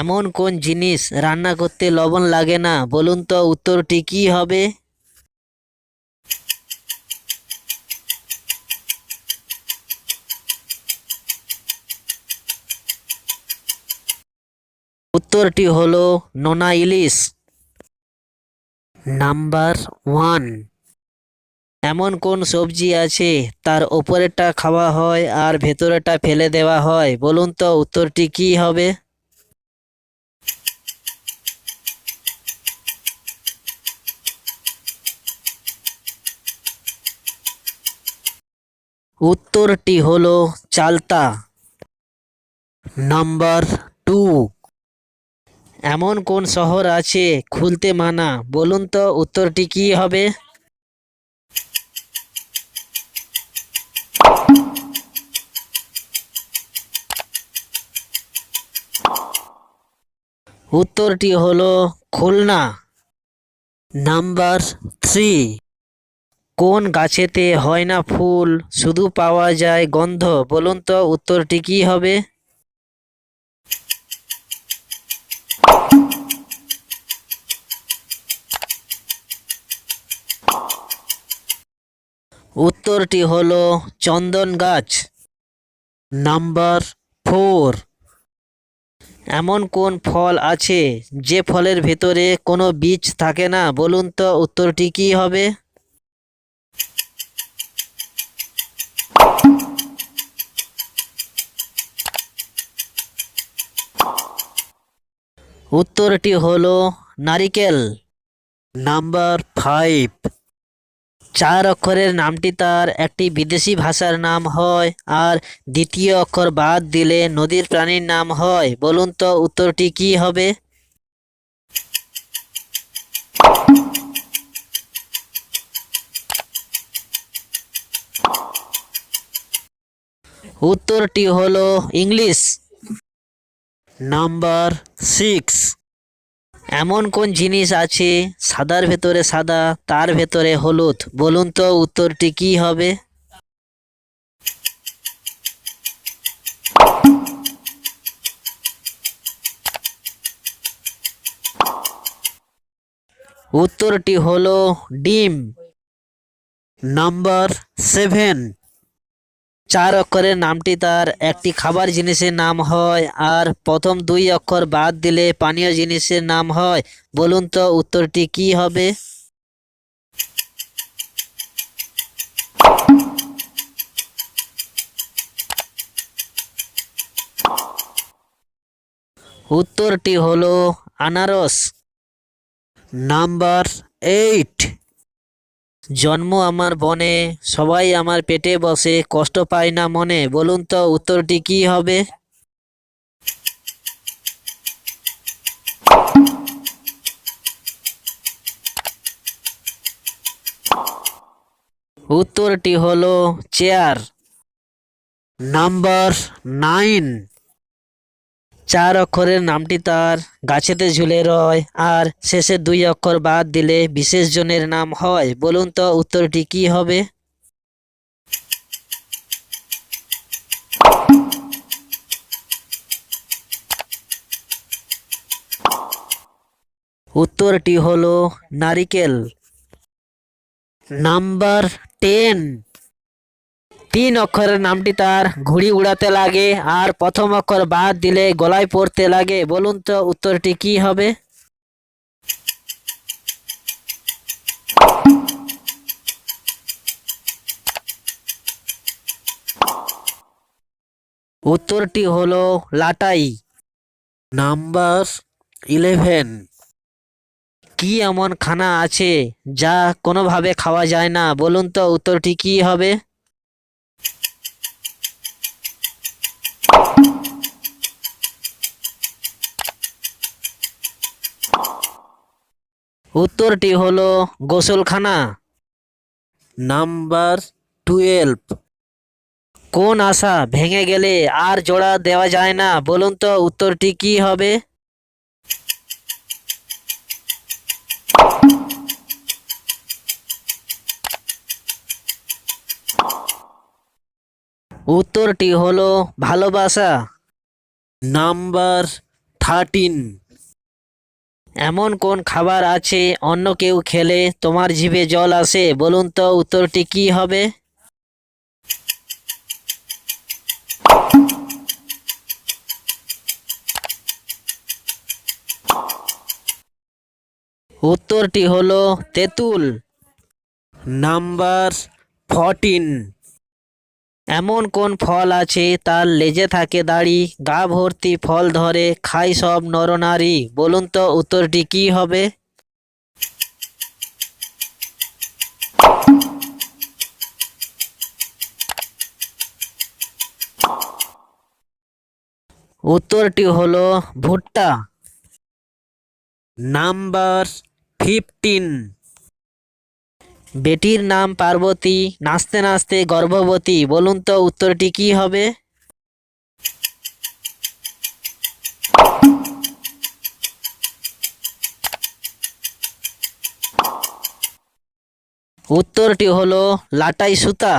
এমন কোন জিনিস রান্না করতে লবণ লাগে না? বলুন তো উত্তরটি কি হবে? উত্তরটি হলো নোনা ইলিশ। Number one. এমন কোন সবজি আছে, তার ওপরেরটা খাওয়া হয় আর ভেতরেটা ফেলে দেওয়া হয়? বলুন তো উত্তরটি কি হবে? উত্তরটি হলো চালতা। Number two. এমন কোন শহর আছে খুলতে মানা? বলুন তো উত্তরটি কি হবে? উত্তরটি হলো খুলনা। Number three. কোন গাছেতে হয় না ফুল? শুধু পাওয়া যায় গন্ধ। বলুন তো উত্তরটি কি হবে? উত্তরটি হলো চন্দন গাছ। Number four. এমন কোন ফল আছে যে ফলের ভেতরে কোনো বীজ থাকে না? বলুন তো উত্তরটি কি হবে? উত্তরটি হলো নারিকেল। Number five. চার অক্ষরের নামটি তার একটি বিদেশি ভাষার নাম হয় আর দ্বিতীয় অক্ষর বাদ দিলে নদীর প্রাণীর নাম হয়। বলুন তো উত্তরটি কি হবে? উত্তরটি হলো ইংলিশ। Number six. এমন কোন জিনিস আছে সাদার ভেতরে সাদা, তার ভেতরে হলুদ? বলুন তো উত্তরটি কি হবে? উত্তরটি হলো ডিম। Number seven. চার অক্ষরের নামটি তার একটি খাবার জিনিসের নাম হয় আর প্রথম দুই অক্ষর বাদ দিলে পানীয় জিনিসের নাম হয়। বলুন তো উত্তরটি কি হবে? উত্তরটি হলো আনারস। Number eight. জন্ম আমার বনে, সবাই আমার পেটে বসে, কষ্ট পায় না মনে, বলুন তো উত্তরটি কি হবে? উত্তরটি হলো চেয়ার। Number nine. চার অক্ষরের নামটি তার গাছেতে ঝুলে রয় আর শেষে দুই অক্ষর বাদ দিলে বিশেষ জনের নাম হয়। বলুন তো উত্তরটি কি হবে? উত্তরটি হলো নারিকেল। Number ten. তিন অক্ষরের নামটি তার ঘুড়ি উড়াতে লাগে আর প্রথম অক্ষর বাদ দিলে গলায় পড়তে লাগে। বলুন তো উত্তরটি কি হবে? উত্তরটি হলো লাটাই। Number eleven. কি এমন খানা আছে যা কোনোভাবে খাওয়া যায় না? বলুন তো উত্তরটি কি হবে? উত্তরটি হলো গোসলখানা। Number twelve. কোন আশা ভেঙে গেলে আর জোড়া দেওয়া যায় না, বলুন তো উত্তরটি কি হবে? উত্তরটি হলো ভালোবাসা। Number thirteen. এমন কোন খাবার আছে, অন্য কেউ খেলে তোমার জিভে জল আসে? বলুন তো উত্তরটি কি হবে? উত্তরটি হলো তেঁতুল। Number fourteen. এমন কোন ফল আছে তার লেজে থাকে দাড়ি, গা ভর্তি ফল ধরে খায় সব নরনারী। বলুন তো উত্তরটি কি হবে? উত্তরটি হলো ভুট্টা। Number fifteen. বেটির নাম পার্বতী, নাচতে নাচতে গর্ভবতী। বলুন তো উত্তরটি কি হবে? উত্তরটি হলো লাটাই সুতা।